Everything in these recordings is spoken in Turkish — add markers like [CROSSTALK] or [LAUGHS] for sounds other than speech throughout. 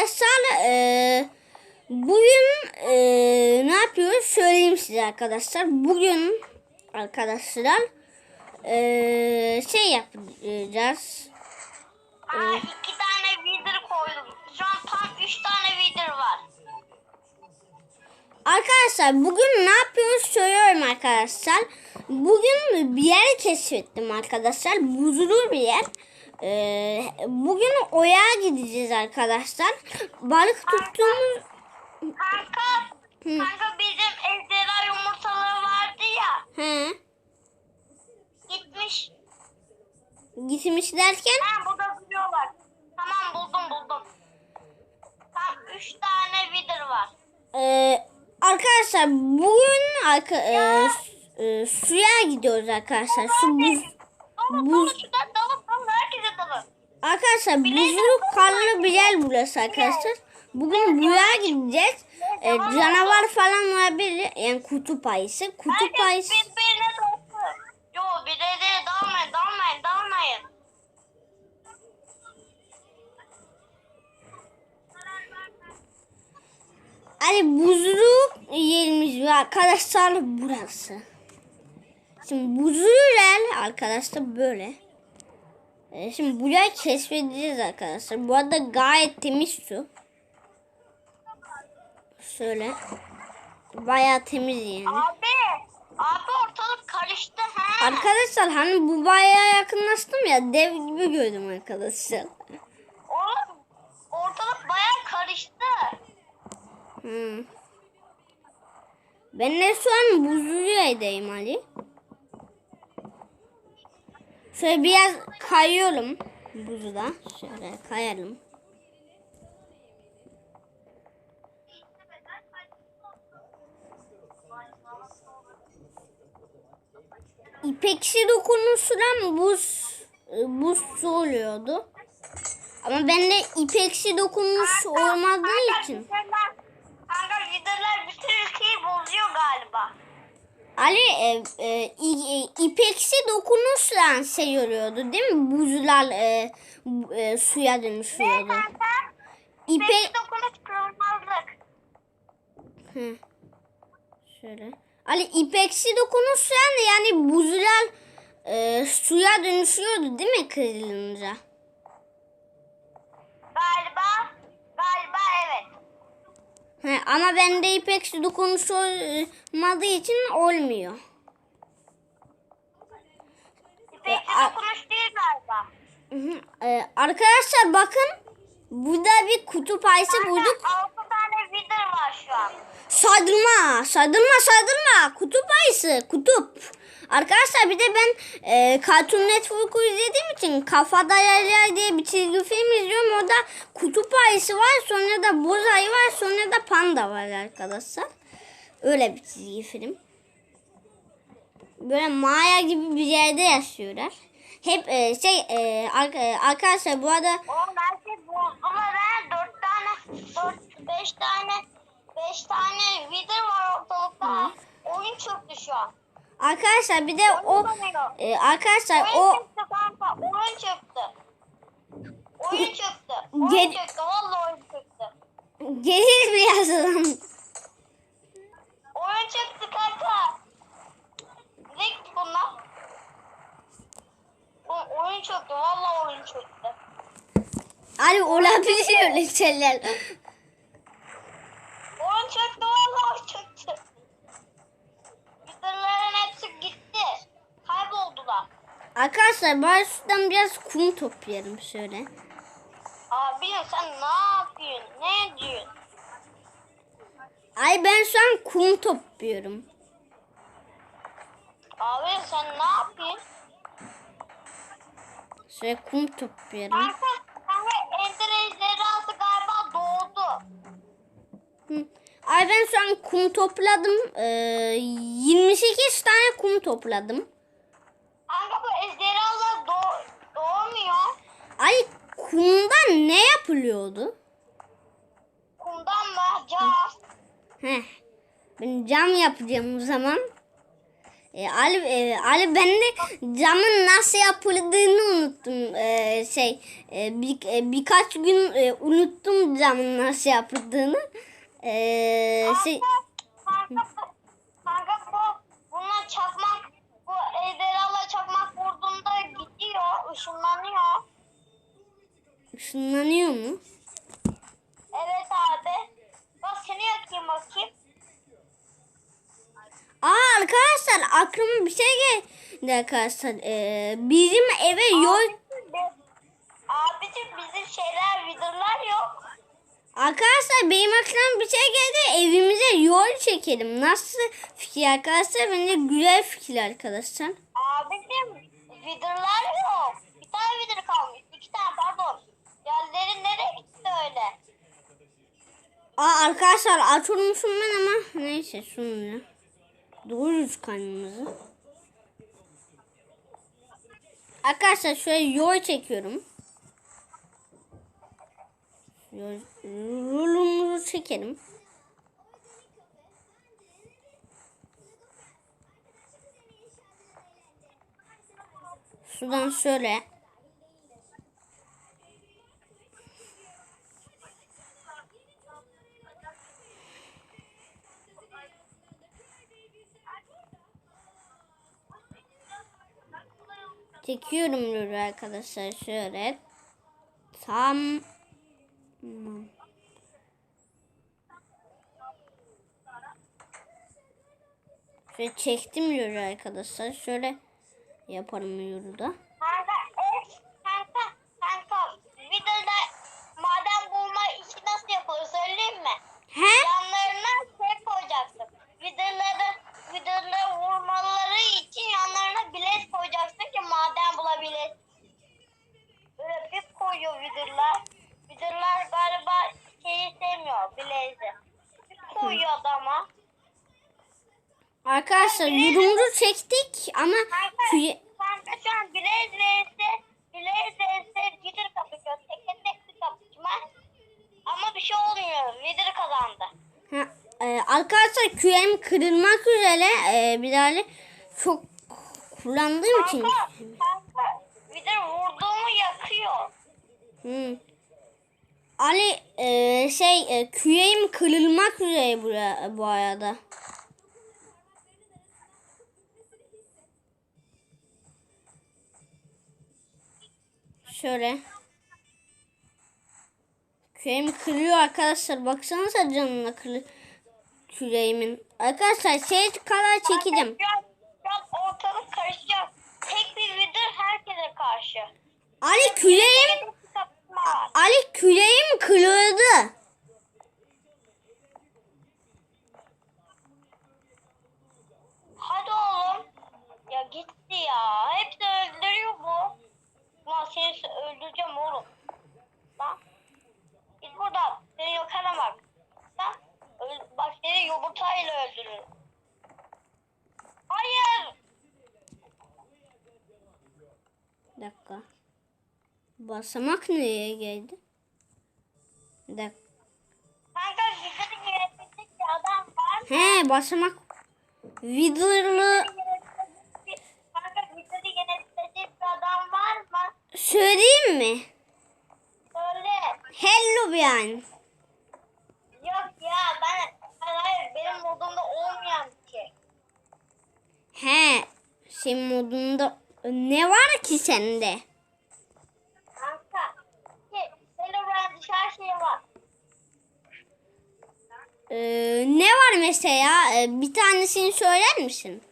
Arkadaşlar e, bugün e, ne yapıyoruz söyleyeyim size arkadaşlar. Bugün arkadaşlar e, şey yapacağız. Aa, iki tane vidir koydum. Şu an tam üç tane vidir var. Arkadaşlar bugün ne yapıyoruz söylüyorum arkadaşlar. Bugün bir yer keşfettim arkadaşlar. Buzulu bir yer. Ee, bugün oya gideceğiz arkadaşlar. Balık tuttuğumuz... Kanka, Hı. kanka bizim ejderha yumurtaları vardı ya. He, Gitmiş. gitmiş derken... Ha burada duruyorlar. Tamam buldum buldum. Tam üç tane vidir var. Ee, arkadaşlar bugün arka, e, su- e, suya gidiyoruz arkadaşlar. Su buz... Buz- Arkadaşlar buzlu karlı bir yer burası arkadaşlar. Bugün buraya gideceğiz. Ee, canavar falan bir yani kutup ayısı. Kutup ayısı. Yo dalmayın dalmayın dalmayın. Hani buzlu yerimiz var arkadaşlar burası. Şimdi buzlu yer arkadaşlar böyle. Ee, şimdi burayı keşfedeceğiz arkadaşlar. Bu arada gayet temiz su. Şöyle. Bayağı temiz yani. Abi, abi ortalık karıştı ha. Arkadaşlar hani bu bayağı yakınlaştım ya dev gibi gördüm arkadaşlar. Oğlum ortalık bayağı karıştı. Hmm. Ben de şu an buzlu yerdeyim Ali. Şöyle biraz kayıyorum buzda. Şöyle kayalım. İpeksi dokunuşuyla buz buz su oluyordu. Ama bende ipeksi dokunuş olmadığı için. Kanka vidirler bütün ülkeyi bozuyor galiba. Ali e, e, e, ipeksi dokunuşla şey oluyordu değil mi? Buzlar e, e, suya dönüşüyordu. Kanka, İpe dokunuş kırılmazlık. Hı. Şöyle. Ali ipeksi dokunuşla yani buzlar e, suya dönüşüyordu değil mi kırılınca? Galiba, galiba evet. He, ama bende ipeksi dokunuş olmadığı için olmuyor. Peki a- dokunuş değil galiba. Hı hı. E, arkadaşlar bakın. Burada bir kutup ayısı bulduk. Kanka, altı tane vidir var şu an. Sardırma, sardırma, sardırma. Kutup ayısı, kutup. Arkadaşlar bir de ben e, Cartoon Network'u izlediğim için Kafada Yerler diye bir çizgi film izliyorum. Orada kutup ayısı var, sonra da boz ayı var, sonra da panda var arkadaşlar. Öyle bir çizgi film. Böyle mağara gibi bir yerde yaşıyorlar. Hep e, şey e, arka- arkadaşlar bu arada Oğlum belki bozdular ha. Dört tane, dört, beş tane, beş tane vidir var ortalıkta. Oyun çöktü şu an. Arkadaşlar bir de o e, arkadaşlar o çöktü kanka. Oyun çöktü. Oyun çöktü. Oyun Gel- çöktü. Vallahi oyun çöktü. gelir birazdan. Oyun çöktü kanka. Ne gitti bunlar? Oğlum oyun çöktü. Vallahi oyun çöktü. Hani olabilir öyle şeyler. Oyun çöktü. Arkadaşlar şuradan biraz kum toplayalım şöyle. Abi sen ne yapıyorsun? Ne diyorsun? Ay ben şu an kum topluyorum. Abi sen ne yapıyorsun? Şöyle kum topluyorum. Kanka, kanka ender ejderhası galiba doğdu. Hı. Ay ben şu an kum topladım. Ee, 28 tane kum topladım. Kanka bu ejderhalar doğ doğmuyor. Ay kumdan ne yapılıyordu? Kumdan mı? Cam. Heh. Ben cam yapacağım o zaman. E, Ali, e, Ali ben de camın nasıl yapıldığını unuttum. E, şey e, bir, e, birkaç gün e, unuttum camın nasıl yapıldığını. E, şey, Kanka, bu- kanka bu bununla çakmak bu ejderhalar çakmak vurduğunda gidiyor, ışınlanıyor. Işınlanıyor mu? Evet abi. Bak seni yakayım bakayım. Aa arkadaşlar aklıma bir şey geldi arkadaşlar. E, bizim eve yol Abicim bizim şeyler vidırlar yok. Arkadaşlar benim aklıma bir şey geldi. Evimize yol çekelim. Nasıl fikir arkadaşlar? Bence güzel fikir arkadaşlar. Abicim vidırlar yok. Bir tane vidır kalmış. İki tane pardon. Yerlerin nereye gitti öyle? Aa arkadaşlar aç olmuşum ben ama neyse sonra. Doğruyuz karnımızı. Arkadaşlar şöyle yol çekiyorum. Yol, yolumuzu çekelim. Sudan şöyle. Çekiyorum yolu arkadaşlar şöyle. Tam. Şöyle çektim yolu arkadaşlar. Şöyle yaparım yolu da. Kanka, evet, kanka, kanka. Vidırda maden bulma işi nasıl yapılır söyleyeyim mi? He? Yanlarına şey koyacaksın. Vidırları, vidırları vurmaları için yanlarına bilet koyacaksın ki maden bulabilesin. Böyle bir koyuyor vidırlar. Vidırlar galiba şeyi sevmiyor bilezi. Bir koyuyor adama. Arkadaşlar yolumuzu çektik ama Kanka, küye... kanka şu an bilez vs bilez vs vidır kapışıyor. Tek tek bir kapışma. Ama bir şey olmuyor. Vidır kazandı. Ha, e, arkadaşlar küyem kırılmak üzere e, bir daha çok kullandığım için. Kanka, kanka vidır vurduğumu yakıyor. Hı. Ali e, şey e, küyem kırılmak üzere bu, bu arada. Şöyle. Küreğim kırıyor arkadaşlar. Baksanıza canına kırı küreğimin. Arkadaşlar şey kadar çekeceğim. Ortalık karışacak. Tek bir vidır herkese karşı. Ali küreğim. Ali küreğim kırıldı. Hadi oğlum. Ya gitti ya. Hepsi öldürüyor bu. Lan seni öldüreceğim oğlum. Lan. Git buradan. Seni yok bak. Lan. Bak seni yumurtayla öldürürüm. Hayır. Bir dakika. Basamak nereye geldi? Bir dakika. Kanka yönetici bir adam var. He basamak. Vidırlı söyleyeyim mi? Söyle. Hello yani. Yok ya ben, ben hayır benim modumda olmayan bir şey. He. Senin modunda ne var ki sende? Kanka. Ki, Hello Brand her şey var. Ee, ne var mesela? Ee, bir tanesini söyler misin?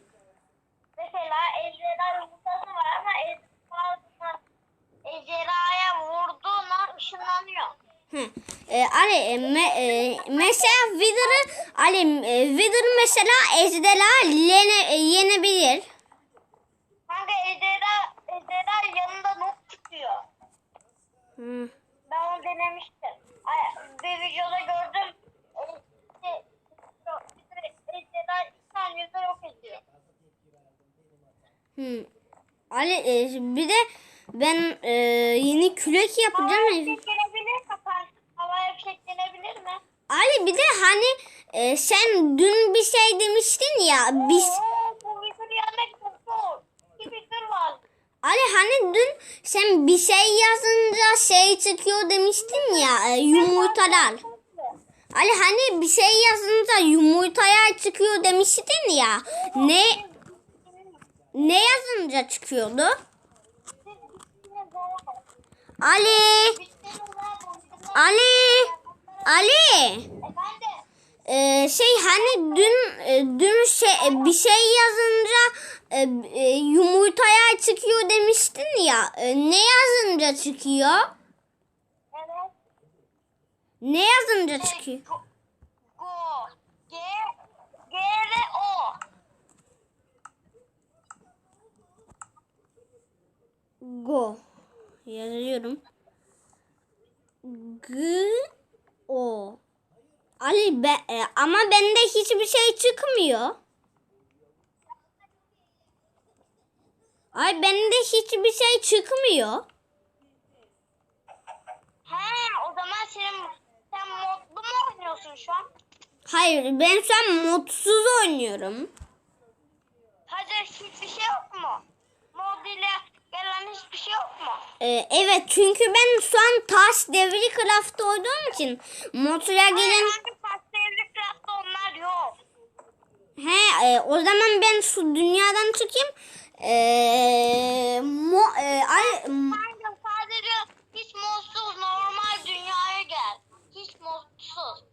Mesela ejderha yumurtası var ama ejderha ejderhaya vurduğunda ışınlanıyor. Hı. Ee, Ali e, me- e, mesela Wither'ı Ali e, Wither mesela ejderha yene, e, yenebilir. Kanka ejderha, ejderha yanında nok çıkıyor. Hı. Ben onu denemiştim. Ay, bir videoda gördüm. E, işte, ejderha iki saniyede yok ediyor. Hı. Ali e, bir de ben e, yeni kürek yapacağım. Havaya ya. fişeklenebilir mi? kanka? Havaya fişeklenebilir mi? Ali bir de hani e, sen dün bir şey demiştin ya biz videonun hani dün sen bir şey yazınca şey çıkıyor demiştin ya e, yumurtalar. Ali hani bir şey yazınca yumurtaya çıkıyor demiştin ya. Ne ne yazınca çıkıyordu? Ali Ali Ali Efendim? Ee, şey hani dün e, dün şey e, bir şey yazınca e, e, yumurtaya çıkıyor demiştin ya. E, ne yazınca çıkıyor? Evet. Ne yazınca çıkıyor? Go. Go. G. G O. Go. Yazıyorum. G O. Ali be, e, ama bende hiçbir şey çıkmıyor. Ay bende hiçbir şey çıkmıyor. He o zaman senin sen modlu mu oynuyorsun şu an? Hayır ben şu an mutsuz oynuyorum. Hadi hiçbir şey yok mu? Mod ile gelen hiçbir şey yok mu? Ee, evet çünkü ben şu an taş devri craft olduğum için motora gelen onlar yok. he e, o zaman ben şu dünyadan çıkayım. Ee, mo, e, ay, Kanka sadece hiç modsuz normal dünyaya gel. Hiç modsuz.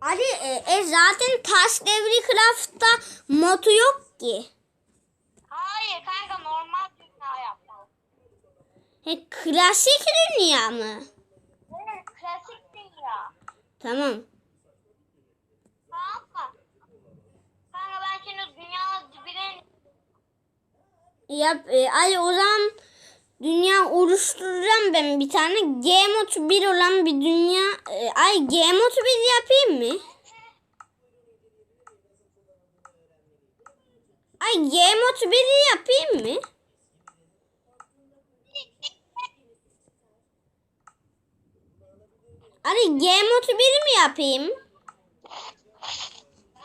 Ali e, e, zaten taş devri craft'ta modu yok ki. Hayır kanka normal dünya yapmalı. He, klasik dünya mı? Evet klasik dünya. Tamam. Mı? Kanka ben şimdi dünyanın dibine Yap, e, Ali o zaman dünya oluşturacağım ben bir tane. G mod 1 olan bir dünya. E, ay G mod 1 yapayım mı? Ay G mod 1 yapayım mı? Ali G mod 1 mi yapayım?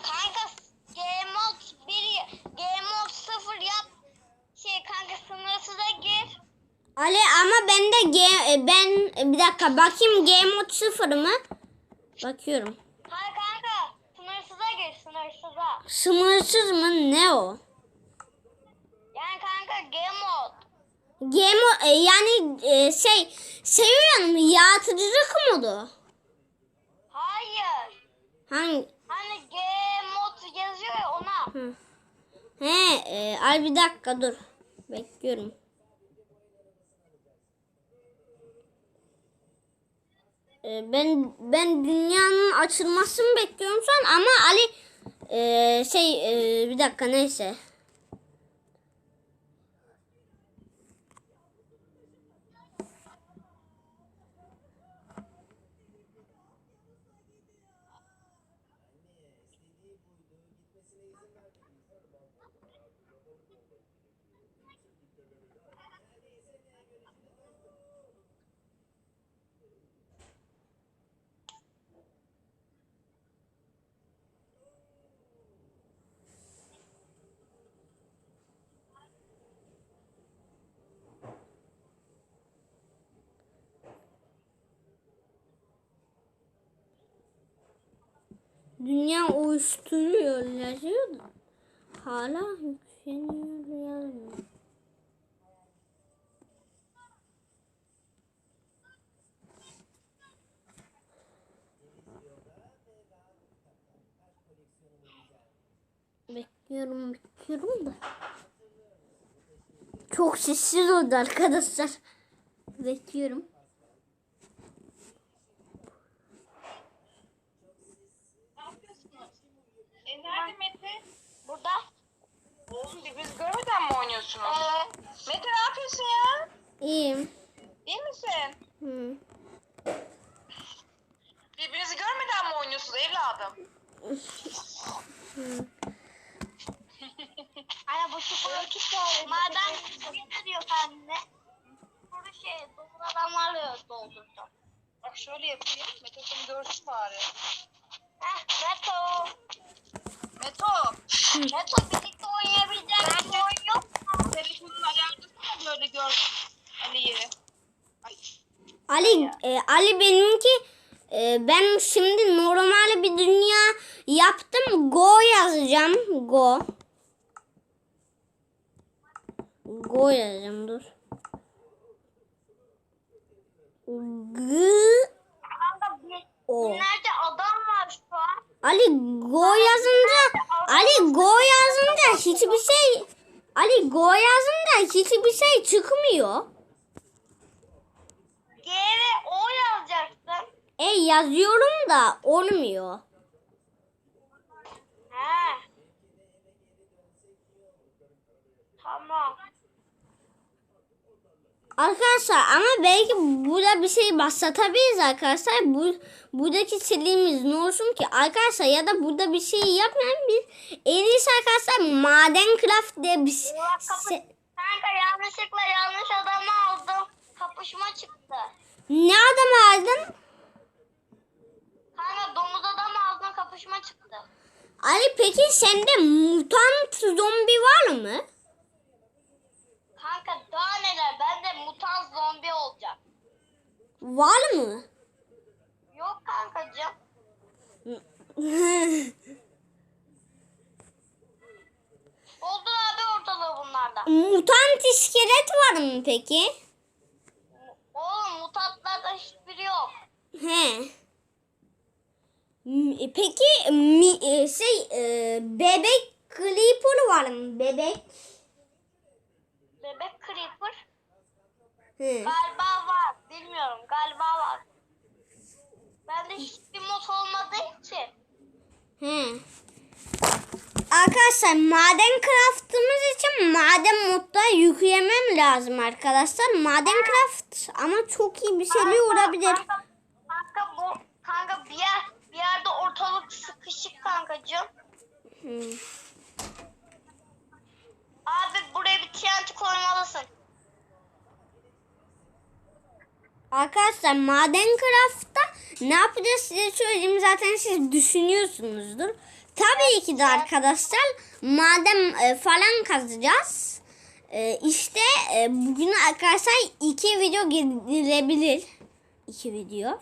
Kanka Game Mode 1 Game Mode 0 yap. Şey kanka sınırsıza gir. Ali ama bende G e, ben e, bir dakika bakayım G mod 0 mı? Bakıyorum. Hayır kanka sınırsıza gir sınırsıza. Sınırsız mı? Ne o? Game o- e, yani e, şey seviyorum yaratıcılık modu. Hayır. Hangi? Hani Game Mode yazıyor ya ona. Hı. He, e, ay bir dakika dur. Bekliyorum. E, ben ben dünyanın açılmasını bekliyorum şu an ama Ali e, şey e, bir dakika neyse. Dünya uyuşturuyor yazıyor da hala yükseliyor yazmıyor. Bekliyorum bekliyorum da. Çok sessiz oldu arkadaşlar. Bekliyorum. E nerede Mete? Burada. Oğlum birbirinizi oynuyorsunuz? Evet. Mete ne yapıyorsun ya? İyiyim. İyi misin? Hı. Birbirinizi görmeden mi oynuyorsunuz evladım? Hani bu şu Maden ne diyor kendine? Burada şey domuz adamlarla doldurdum. Bak şöyle yapayım. Mete seni görsün bari. Heh Meto. Meto. Meto birlikte oynayabilecek bir oyun yok mu? telefonun ayarlasana böyle gör Ali'yi. Ay. Ali e, Ali benimki e, ben şimdi normal bir dünya yaptım. Go yazacağım. Go. Go yazacağım dur. G O. binlerce adam var şu an. Ali go yazınca Ali go yazınca hiçbir şey Ali go yazınca hiçbir şey çıkmıyor. G ve O yazacaksın. E yazıyorum da olmuyor. He. Tamam. Arkadaşlar ama belki burada bir şey başlatabiliriz arkadaşlar. Bu buradaki sildiğimiz ne olsun ki arkadaşlar ya da burada bir şey yapmayalım biz. En iyisi arkadaşlar maden craft diye bir şey- Kanka yanlışlıkla yanlış adamı aldım. Kapışma çıktı. ne adam aldın? Kanka domuz adam aldım kapışma çıktı. Ali peki sende mutant zombi var mı? Kanka daha neler bende mutant zombi olacak. Var mı? Yok kankacığım. [LAUGHS] Oldu abi ortalığı bunlarda. mutant iskelet var mı peki? Oğlum mutantlarda hiçbiri yok. He. M- e, Peki mi, e, şey e, bebek creeper var mı? Bebek. Bebek creeper He. galiba var. Bilmiyorum galiba var. Bende hiçbir mod olmadığı için. He. Arkadaşlar maden craftımız için maden modda yüklemem lazım arkadaşlar. Maden craft ama çok iyi bir şey olabilir. Kanka, kanka bu kanka bir yer bir yerde ortalık sıkışık kankacığım. Hı. Abi buraya bir TNT koymalısın. Arkadaşlar maden craft'ta ne yapacağız size söyleyeyim zaten siz düşünüyorsunuzdur. Tabii ki de arkadaşlar maden e, falan kazacağız. E, işte e, bugün arkadaşlar iki video gelebilir. İki video.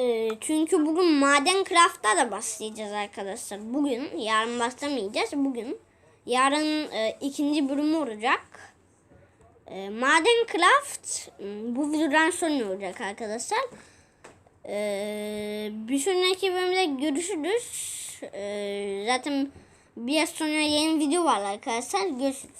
E, çünkü bugün maden craft'ta da başlayacağız arkadaşlar. Bugün yarın başlamayacağız. Bugün yarın e, ikinci bölümü olacak. E, Maden Craft m, bu videodan sonra olacak arkadaşlar. E, bir sonraki bölümde görüşürüz. E, zaten bir sonra yeni video var arkadaşlar. Görüşürüz.